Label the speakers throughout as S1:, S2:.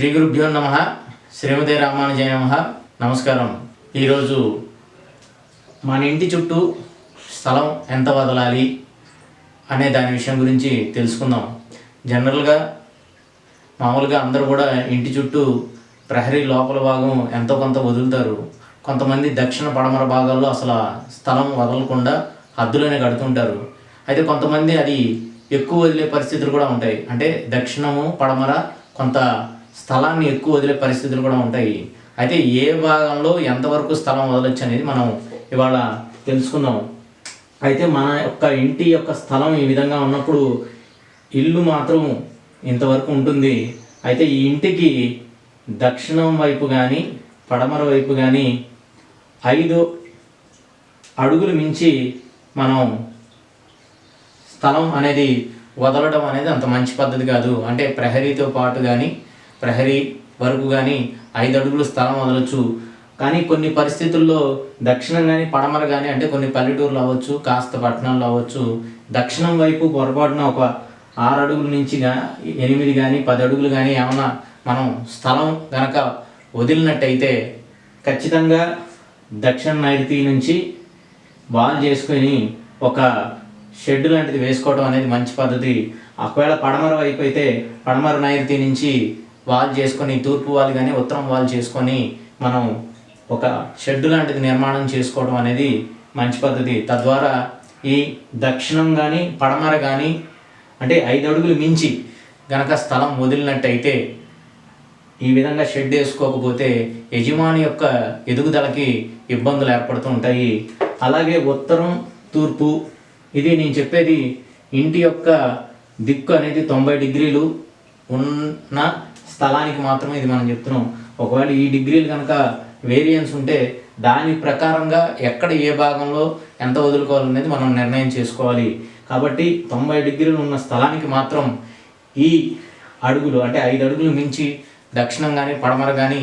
S1: శ్రీ గురుభ్యో నమ శ్రీమతి రామానుజయ నమ. నమస్కారం. ఈరోజు మన ఇంటి చుట్టూ స్థలం ఎంత వదలాలి అనే దాని విషయం గురించి తెలుసుకుందాం. జనరల్గా మామూలుగా అందరూ కూడా ఇంటి చుట్టూ ప్రహరీ లోపల భాగం ఎంతో కొంత వదులుతారు. కొంతమంది దక్షిణ పడమర భాగాల్లో అసలు స్థలం వదలకుండా హద్దులోనే కడుతుంటారు. అయితే కొంతమంది అది ఎక్కువ వదిలే పరిస్థితులు కూడా ఉంటాయి. అంటే దక్షిణము పడమర కొంత స్థలాన్ని ఎక్కువ వదిలే పరిస్థితులు కూడా ఉంటాయి. అయితే ఏ భాగంలో ఎంతవరకు స్థలం వదలొచ్చు అనేది మనం ఇవాళ తెలుసుకుందాం. అయితే మన యొక్క ఇంటి యొక్క స్థలం ఈ విధంగా ఉన్నప్పుడు ఇల్లు మాత్రం ఇంతవరకు ఉంటుంది. అయితే ఈ ఇంటికి దక్షిణం వైపు కానీ పడమర వైపు కానీ ఐదు అడుగులు మించి మనం స్థలం అనేది వదలడం అనేది అంత మంచి పద్ధతి కాదు. అంటే ప్రహరీతో పాటు కానీ ప్రహరీ వరకు కానీ ఐదు అడుగులు స్థలం వదలొచ్చు. కానీ కొన్ని పరిస్థితుల్లో దక్షిణం కానీ పడమర కానీ అంటే కొన్ని పల్లెటూర్లు అవ్వచ్చు కాస్త పట్టణాల్లో అవ్వచ్చు. దక్షిణం వైపు పొరపాటున ఒక ఆరు అడుగుల నుంచి గా ఎనిమిది కానీ పది అడుగులు కానీ ఏమైనా మనం స్థలం కనుక వదిలినట్టయితే ఖచ్చితంగా దక్షిణ నైరుతి నుంచి బాల్ చేసుకొని ఒక షెడ్ లాంటిది వేసుకోవడం అనేది మంచి పద్ధతి. ఒకవేళ పడమర వైపు అయితే పడమర నైరుతి నుంచి వాల్ చేసుకొని తూర్పు వాల్ కానీ ఉత్తరం వాల్ చేసుకొని మనం ఒక షెడ్ లాంటిది నిర్మాణం చేసుకోవడం అనేది మంచి పద్ధతి. తద్వారా ఈ దక్షిణం కానీ పడమర కానీ అంటే ఐదు అడుగులు మించి గనక స్థలం వదిలినట్టయితే ఈ విధంగా షెడ్ వేసుకోకపోతే యజమాని యొక్క ఎదుగుదలకి ఇబ్బందులు ఏర్పడుతూ ఉంటాయి. అలాగే ఉత్తరం తూర్పు ఇది నేను చెప్పేది ఇంటి యొక్క దిక్కు అనేది తొంభై డిగ్రీలు ఉన్న స్థలానికి మాత్రమే ఇది మనం చెప్తున్నాం. ఒకవేళ ఈ డిగ్రీలు కనుక వేరియన్స్ ఉంటే దాని ప్రకారంగా ఎక్కడ ఏ భాగంలో ఎంత వదులుకోవాలనేది మనం నిర్ణయం చేసుకోవాలి. కాబట్టి తొంభై డిగ్రీలు ఉన్న స్థలానికి మాత్రం ఈ అడుగులు అంటే ఐదు అడుగులు మించి దక్షిణం కానీ పడమర కానీ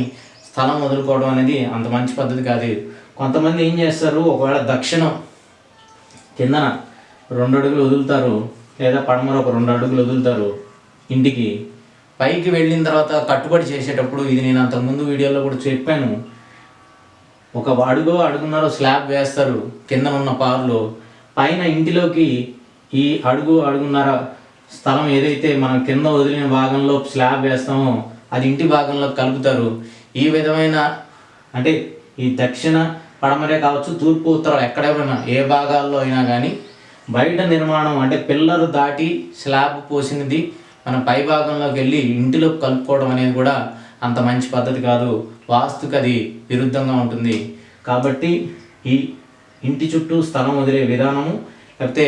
S1: స్థలం వదులుకోవడం అనేది అంత మంచి పద్ధతి కాదు. కొంతమంది ఏం చేస్తారు ఒకవేళ దక్షిణం కిందన రెండు అడుగులు వదులుతారు లేదా పడమర ఒక రెండు అడుగులు వదులుతారు ఇంటికి పైకి వెళ్ళిన తర్వాత కట్టుబడి చేసేటప్పుడు ఇది నేను అంతకుముందు వీడియోలో కూడా చెప్పాను. ఒక అడుగు అడుగున్నారో స్లాబ్ వేస్తారు కింద ఉన్న పార్లో. పైన ఇంటిలోకి ఈ అడుగు అడుగున్నర స్థలం ఏదైతే మనం కింద వదిలిన భాగంలో స్లాబ్ వేస్తామో అది ఇంటి భాగంలో కలుపుతారు. ఈ విధమైన అంటే ఈ దక్షిణ పడమరే కావచ్చు తూర్పు ఉత్తరం ఎక్కడెవరైనా ఏ భాగాల్లో అయినా కానీ బయట నిర్మాణం అంటే పిల్లలు దాటి స్లాబ్ పోసినది మనం పై భాగంలోకి వెళ్ళి ఇంటిలో కలుపుకోవడం అనేది కూడా అంత మంచి పద్ధతి కాదు. వాస్తుకి అది విరుద్ధంగా ఉంటుంది. కాబట్టి ఈ ఇంటి చుట్టూ స్థలం వదిలే విధానము లేకపోతే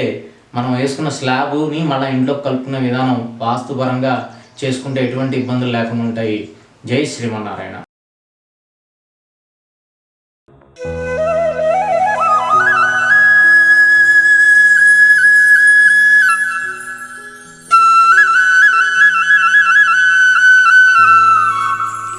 S1: మనం వేసుకున్న స్లాబ్ని మళ్ళీ ఇంట్లో కలుపుకునే విధానం వాస్తుపరంగా చేసుకుంటే ఎటువంటి ఇబ్బందులు లేకుండా ఉంటాయి. జై శ్రీమన్నారాయణ.